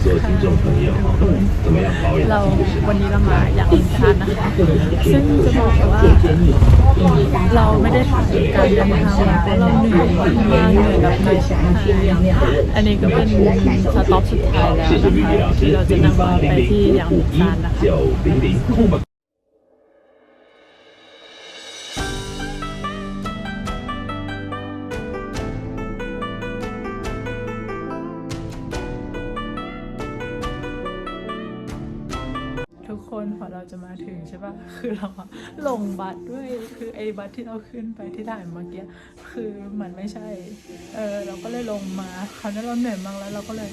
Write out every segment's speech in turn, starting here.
所有听众朋友怎么样保养 เรา 自己的身 วัน 体。 นี้เรามาอย่างอินทานนะคะ ซึ่งจะบอกว่า เราไม่ได้ถ่ายการเดินทางมาเพราะเราเหนื่อยมากเหนื่อยแบบเหนื่อยชิบหายอันนี้ก็เป็นสต็อปสุดท้ายแล้ว 谢谢 นะ 米米 คะ 老师 ที่เราจะ 零 นั่งร 八 ถไป 零 ที่ 零 อย่าง 五 อิน 一 ทานนะคะ 九零零 คนพอเราจะมาถึงใช่ปะคือเราอะลงบัสด้วย คือไอ้บัสที่เราขึ้นไปที่ถ่ายเมื่อกี้ คือมันไม่ใช่ เออเราก็เลยลงมา คราวนี้เราเหนื่อยมากแล้วเราก็เลย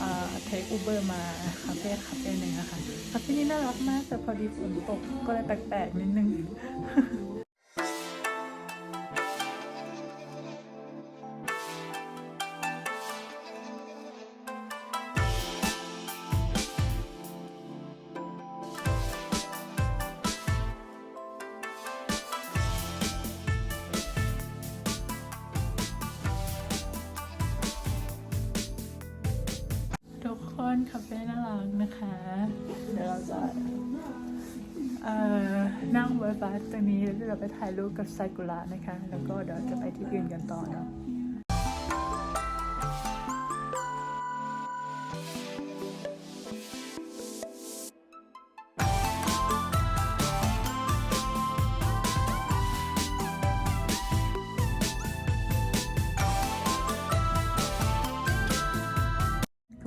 อ่าเทคอูเบอร์มาคาเฟ่คาเฟ่หนึ่งอะค่ะคาเฟ่นี้น่ารักมากแต่พอดีฝนตกก็เลยแปลกๆนิดนึง นั่งรถบัสตรงนี้แล้วเดี๋ยวเราไปถ่ายรูปกับไซกุระนะคะ แล้วก็เดี๋ยวจะไปที่อื่นกันต่อเนาะ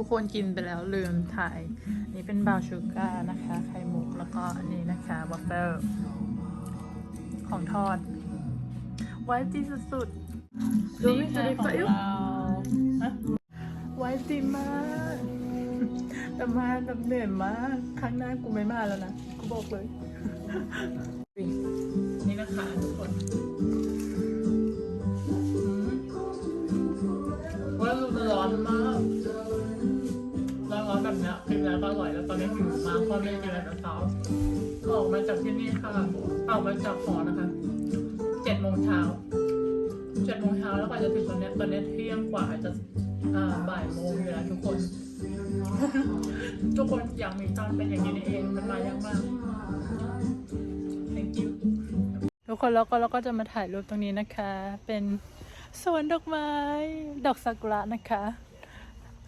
ทุกคนกินไปแล้วลืมถ่าย นี่เป็นบราวน์ชูการ์นะคะ ไข่มุกแล้วก็อันนี้นะคะวัฟเฟิลของทอด ไว้ดีสุดๆนี่ค่ะของเราฮะไว้ดีมากแต่มาแบบเหนื่อยมากครั้งหน้ากูไม่มาแล้วนะกูบอกเลย นี่นะคะทุกคนอืมว่าร้อนมากร้อนๆ แบบเนี้ยกินแล้วก็อร่อยแล้วตอนนี้หิวมากเพราะไม่กินอะไรแต่เช้าออกมาจากที่นี่ค่ะออกมาจากหอนะคะเจ็ดโมงเช้าเจ็ดโมงเช้าแล้วกว่าจะถึงตอนนี้ตอนนี้เที่ยงกว่าจะอ่าบ่ายโมงอยู่แล้วทุกคน ทุกคนอยากมีตอนเป็นอย่างนี้นี่เองมันมายากมาก thank you ทุกคนแล้วก็เราก็จะมาถ่ายรูปตรงนี้นะคะ เป็นสวนดอกไม้ ดอกซากุระนะคะ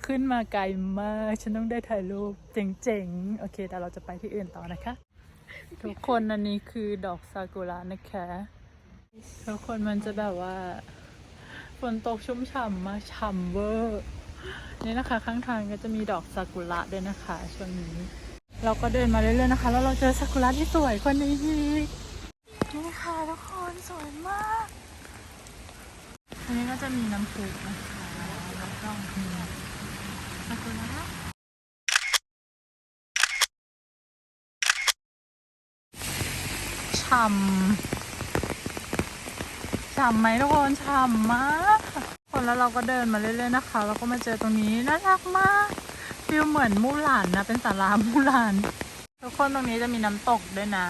ขึ้นมาไกลมาก ฉันต้องได้ถ่ายรูปเจ๋งๆ โอเค แต่เราจะไปที่อื่นต่อนะคะ ทุกคนอันนี้คือดอกซากุระนะคะ ทุกคนมันจะแบบว่าฝนตกชุ่มฉ่ำมากฉ่ำเวอร์ นี่นะคะ ข้างทางก็จะมีดอกซากุระด้วยนะคะช่วงนี้ เราก็เดินมาเรื่อยๆนะคะ แล้วเราเจอซากุระที่สวยกว่านี้อีกนี่ค่ะทุกคนสวยมาก อันนี้ก็จะมีน้ำพุนะคะแล้วก็มี ซากุระฉ่ำฉ่ำไหมทุกคนฉ่ำมากคนแล้วเราก็เดินมาเรื่อยๆนะคะ แล้วก็มาเจอตรงนี้น่ารักมากฟิลเหมือนมู่หลานนะ เป็นศาลามู่หลาน ทุกคนตรงนี้จะมีน้ำตกด้วยนะ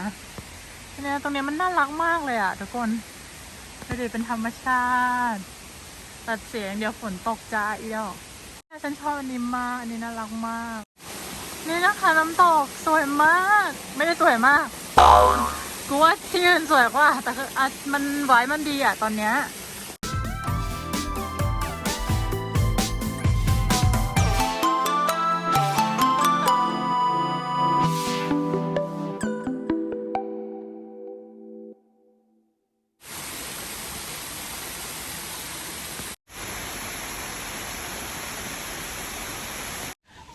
เนี่ยตรงนี้มันน่ารักมากเลยอะทุกคนดูดิเป็นธรรมชาติ ตัดเสียงเดี๋ยวฝนตกจ้าอีดอก ฉันชอบอันนี้มากอันนี้น่ารักมาก นี่นะคะน้ำตกสวยมาก ไม่ได้สวยมาก กูว่าที่อื่นสวยกว่า แต่คืออะมันไว้มันดีอะตอนเนี้ย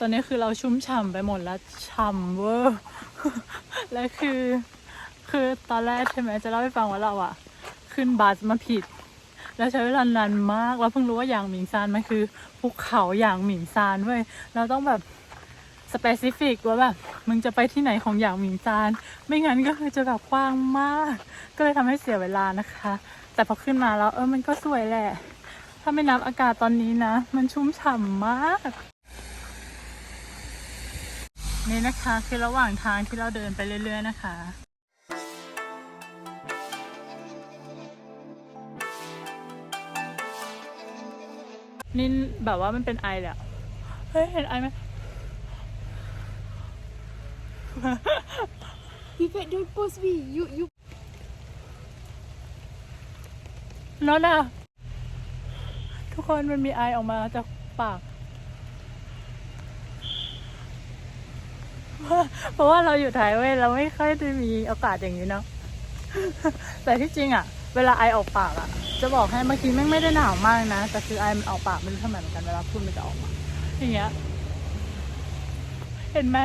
ตอนนี้คือเราชุ่มฉ่ำไปหมดแล้วฉ่ำเวอร์และคือ คือตอนแรกใช่ไหมจะเล่าให้ฟังว่าเราอะขึ้นบัสมาผิด แล้วใช้เวลานานมากแล้วเพิ่งรู้ว่าหยางหมิงซานมันคือภูเขาหยางหมิงซานเว้ยเราต้องแบบสเปซิฟิกว่าแบบมึงจะไปที่ไหนของหยางหมิงซาน ไม่งั้นก็คือจะแบบกว้างมาก ก็เลยทำให้เสียเวลานะคะ แต่พอขึ้นมาแล้วเออมันก็สวยแหละ ถ้าไม่นับอากาศตอนนี้นะ มันชุ่มฉ่ำมาก นี่นะคะคือระหว่างทางที่เราเดินไปเรื่อย ๆ นะคะนี่แบบว่ามันเป็นไอแหละเฮ้ย เห็นไอไหม you can't don't post me you you no no ทุกคนมันมีไอออกมาจากปาก เพราะว่าเราอยู่ไทยเว้ยเราไม่ค่อยได้มีโอกาสอย่างนี้เนาะแต่ที่จริงอะเวลาไอออกปากอะจะบอกให้เมื่อกี้แม่งไม่ได้หนาวมากนะ แต่คือไอมันออกปากไม่รู้ทำไมเหมือนกันเวลาพูดมันจะออกมาอย่างเงี้ย เห็นไหม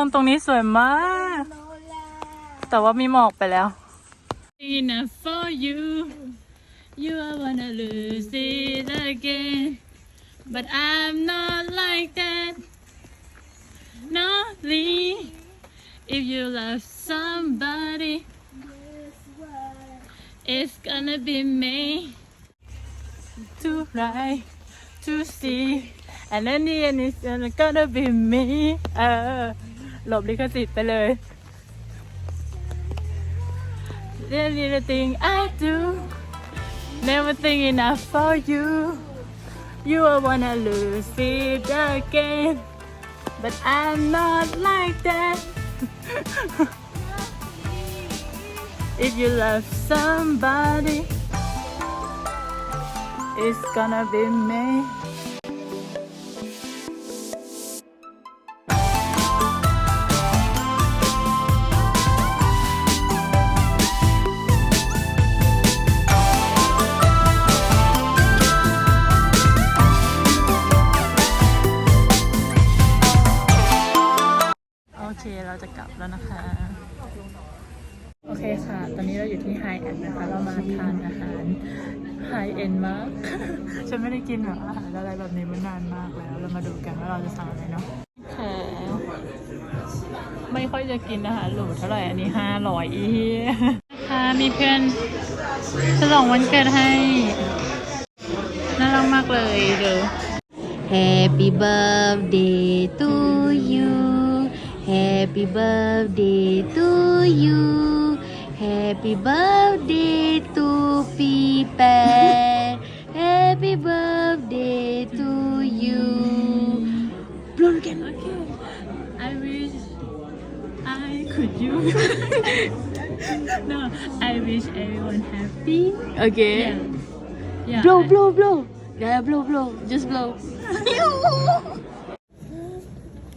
คนตรงนี้สวยมาก แต่ว่ามีหมอกไปแล้ว Enough for you you I wanna lose it again but I'm not like that no Lee if you love somebody it's gonna be me to write to see and then the end it's gonna be me เออ หลบลิขสิทธิ์ไปเลย Anything I do never think enough for you you are wanna lose it again but I'm not like that if you love somebody it's gonna be me นนะคะ เรามาทานอาหารไฮเอ็นมาก ฉันไม่ได้กินแบบอาหารอะไรแบบนี้มานานมากแล้ว เรามาดูกันว่าเราจะสั่งอะไรเนาะค่ะไม่ค่อยจะกินอาหารหรูเท่าไหร่อันนี้ห้าร้อยอีค่ะมีเพื่อนฉลองวันเกิดให้น่ารักมากเลยเดี๋ยว Happy birthday to you. Happy birthday to you. Happy birthday to Pepe. Happy birthday to you. Blow again. Okay. I wish I could you. no, I wish everyone happy. Okay. Yeah. Yeah. Blow, I- blow, blow. Yeah, blow, blow. Just blow.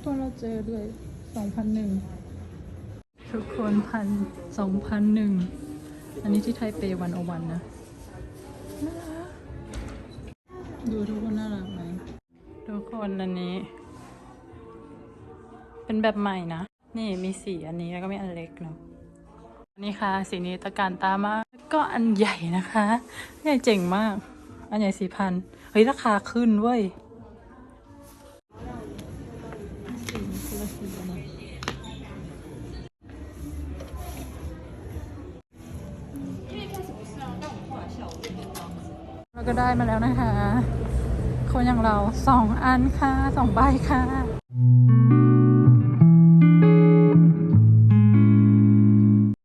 ตัวเราเจอด้วยสองพันหนึ่ง ทุกคนพันสองพันหนึ่งอันนี้ที่ไทเปวันโอวันนะดูทุกคนน่ารักไหมทุกคนอันนี้ เป็นแบบใหม่นะ นี่มีสีอันนี้แล้วก็มีอันเล็กเนาะอันนี้ค่ะ สีนี้ตะการตามากก็อันใหญ่นะคะใหญ่เจ๋งมาก อันใหญ่สี่พันเฮ้ยราคาขึ้นเว้ย ก็ได้มาแล้วนะคะ คนอย่างเราสองอันค่ะสองใบค่ะ